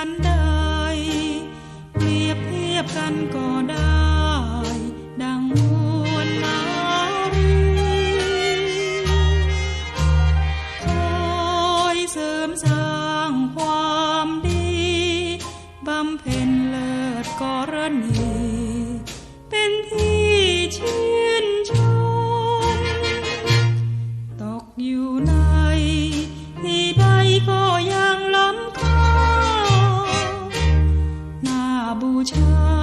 านใด เปรียบเทียบกันก็ได้ ดังมวลมารีคอยเสริมสร้างความดี บำเพ็ญเลิศกรณี 不差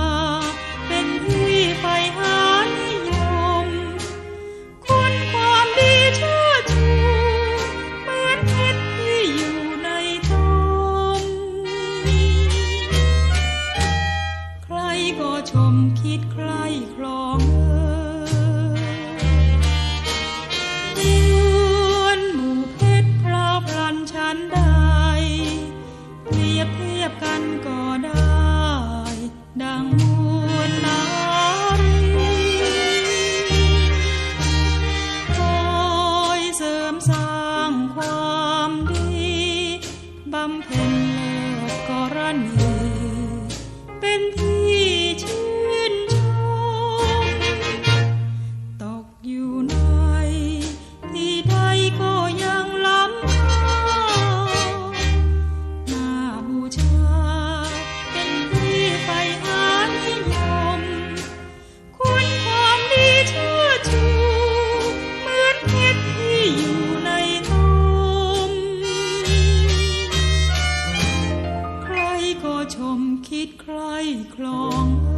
something clong